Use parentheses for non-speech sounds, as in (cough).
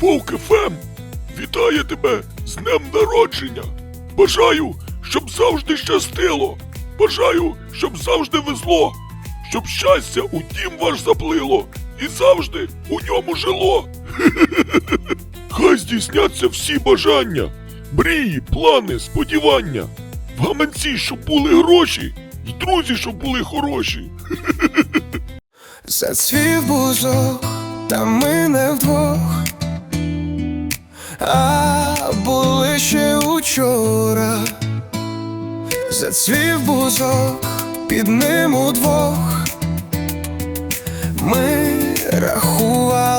Вовк ФМ вітає тебе з днем народження. Бажаю, щоб завжди щастило. Бажаю, щоб завжди везло, щоб щастя у дім ваш заплило і завжди у ньому жило. (laughs) Хай здійсняться всі бажання, мрії, плани, сподівання. В гаманці, щоб були гроші, і друзі, щоб були хороші. (laughs) Зацвів бузок, та ми ще учора. Зацвів бузок, під ним удвох. Ми рахували